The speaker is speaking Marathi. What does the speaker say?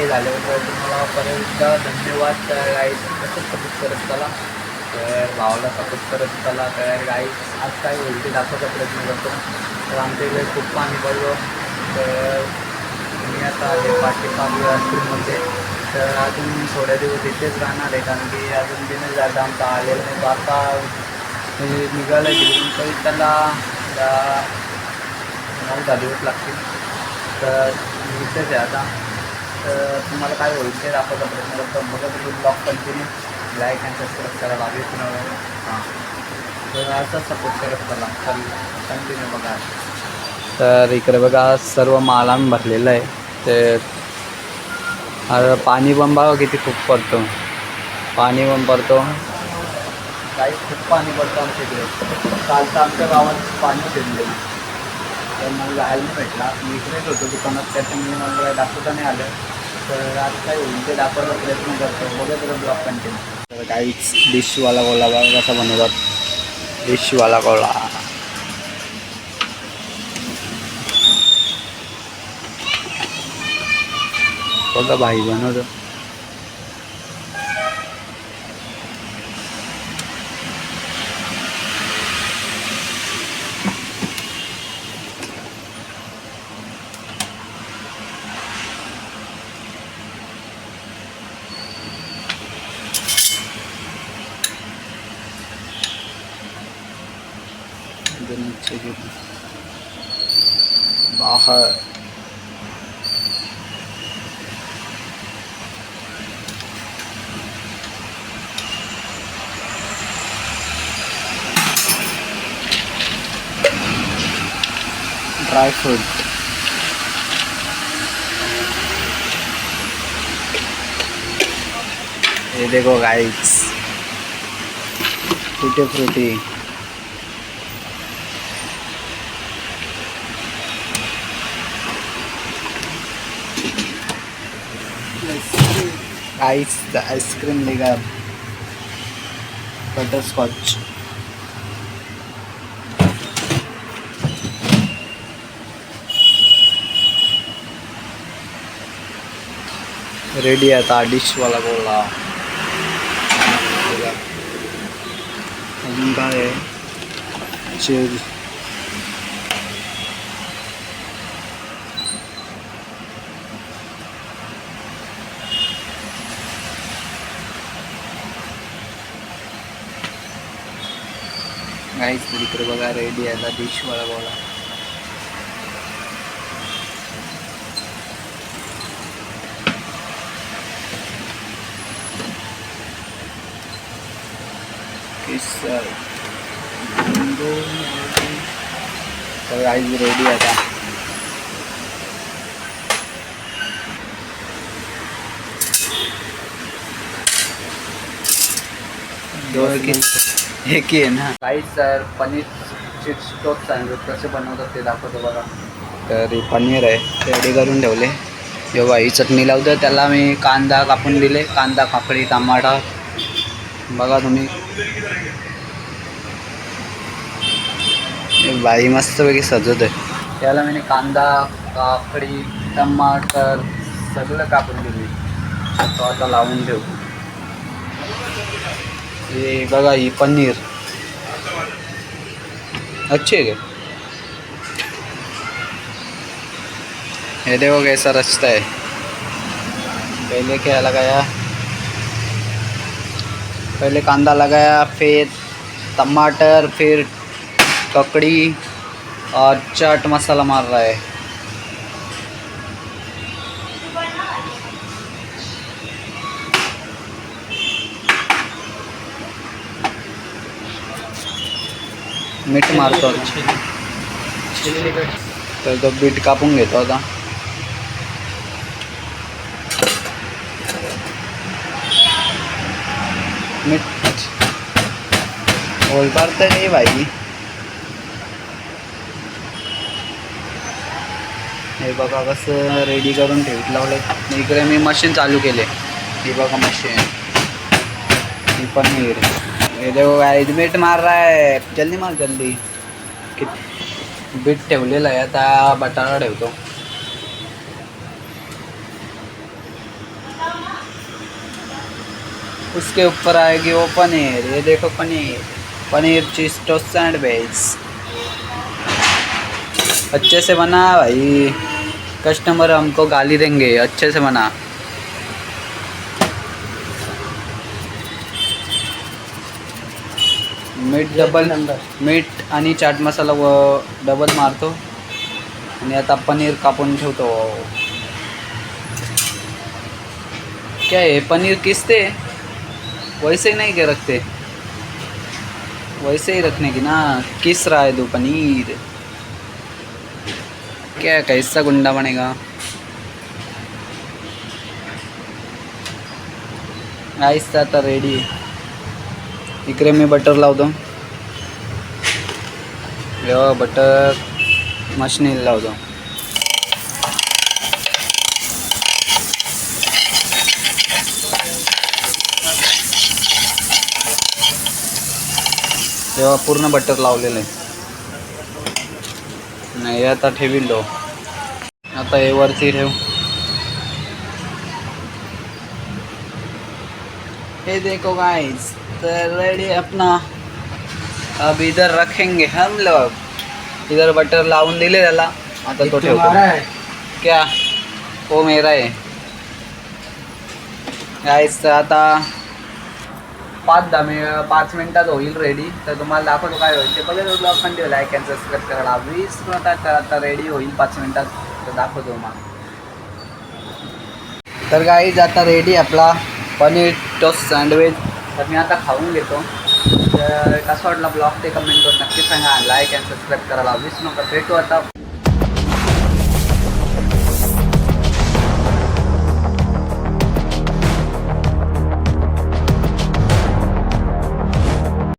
ओके झालं तर तुम्हाला परत एकदा धन्यवाद तर गाईस कसं सपोर्ट करत चला. तर भावाला सपोर्ट करत चला. तर गाईस आज काय होईल दाखवायचा प्रयत्न करतो. तर आमच्या इकडे खूप पाणी पडलं. तर मी आता हे पाठी चालू आईस्क्रीममध्ये तर अजून थोड्या दिवस इथेच राहणार आहे कारण की अजून दिनच जाता आमचा आलेला नाही. आता म्हणजे निघालं तिकडून तरी त्याला नऊ दहा दिवस लागतील. तर इथेच आहे आता. तर तुम्हाला काय होईल ते दाखवायचा प्रयत्न करतो. बघा तुम्ही blog continue like and subscribe करा. लागेल हां. तर असं सपोर्ट करत कंटिन्यू बघा. तर इकडे बघा सर्व माल आम्ही भरलेलं आहे. ते पाणी पण बघा किती खूप पडतो. पाणी पण पडतो. काही खूप पाणी पडतं आमच्या इकडे. काल तर आमच्या गावात पाणी शिरलेलं. तर मला जायला नाही भेटला. मी इकडेच होतो दुकानात. त्याच्यामुळे मला दाखवता नाही आलं. तर आज काय होईल ते दाखवायचा प्रयत्न करतो. बघा तुला ब्लॉग कंटिन्यू तर काहीच डिशवाला गोला कसा बनवतात डिशवाला गोला बघा भाई बनवतो. इधर नीचे गिर बाहर ड्राई फ्रूट ये देखो गाइस टूटे Frooti ice the ice cream लेगा बटर स्कॉच रेडी आता डिश वाला बोला अजून काय आहे चेर काहीच इकडे बघा रेडी आहे आता डिशवाला बोला केसर मैंगो तर आईज रेडी आता दोन की एक ही आहे ना? काही sir paneer chips toast sandwich कसे बनवतात ते दाखवतो बघा. तर हे पनीर आहे रेडी करून ठेवले. जेव्हा ही चटणी लावतो त्याला मी कांदा कापून दिले. कांदा काकडी टमाटा बघा तुम्ही. बाई मस्तपैकी सजवत आहे. त्याला मी कांदा काकडी टमाटर सगळं कापून दिली. तो आता लावून ठेवू हे बघा ही, पनीर. अच्छे है ये देखो कैसा रचता है. पहले क्या लगाया? पहले कांदा लगाया, फिर टमाटर, फिर ककड़ी और चाट मसाला मार रहा है. मीठ मारतो. तर तो बीट कापून घेतो आता. मीठ ओलपार तर नाही बाई हे बघा कसं रेडी करून ठेवीत लावलं इकडे मी मशीन चालू केले. ही बघा मशीन ही पण नाही ये देखो गाइस मार रहा है। जल्दी मार, जल्दी। बिट बीट ठेवलेलं आहे आता बटाटा ठेवतो उसके ऊपर आएगी वो पनीर। ये देखो paneer. Paneer cheese toast sandwich. अच्छे से बना भाई। कस्टमर हमको गाली देंगे। अच्छे से बना। मीठ डबल मीठ आणि चाट मसाला व डबल मारतो. आणि आता पनीर कापून ठेवतो. क्या हे पनीर किसते? वैसे ही नहीं के रखते? वैसे ही रखने की ना? किस रहा है तू पनीर? क्या कैसा गुंडा बनेगा? आहिस्ता आता रेडी इकडे मी बटर लावतो. जेव्हा बटर मशनीला लावतो. तेव्हा पूर्ण बटर लावलेलं आहे. नाही आता ठेवील लो आता हे वरती ठेव. ये देखो गाइस तो रेडी अपना। अब इधर रखेंगे हम लोग। इधर बटर लावून दिले त्याला। आता तो ठेवतो। क्या? वो मेरा आहे गाईस तर आता पाच दहा मि पाच मिनिटात होईल रेडी तर तुम्हाला दाखवतो काय होईल ते. बघा ब्लॉग पण ठेवला लाईक अँड सबस्क्राईब करायला. वीस मिनिटात तर आता रेडी होईल पाच मिनिटात. तर दाखवतो मग तर गाईज आता रेडी आपला. पनीर टोस्ट सँडविच तर मी आता खाऊन घेतो. तर कसा वाटला ब्लॉग ते कमेंट करून नक्की सांगा. लाईक अँड सबस्क्राईब करायला विसरू नका. भेटू आता.